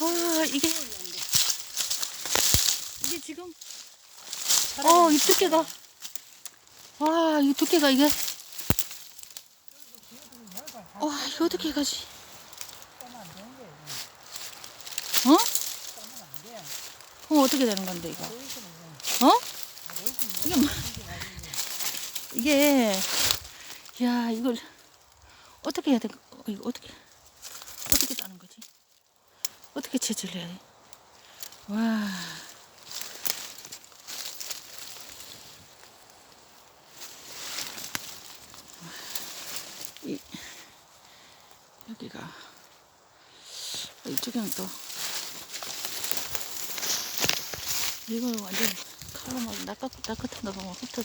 아, 이게, 이게 지금, 어, 이 두께가, 와, 이 두께가 이게, 와, 이거 어떻게 가지? 어? 그럼 어떻게 되는 건데, 이거? 어? 이게 뭐, 이게, 야, 이걸, 어떻게 해야 돼? 어, 이거 어떻게? 어떻게 채취를 해야 돼? 와. 이, 여기가, 이쪽에는 또, 이거 완전 칼로 막 낚아, 낚아탄다 보면 흩어,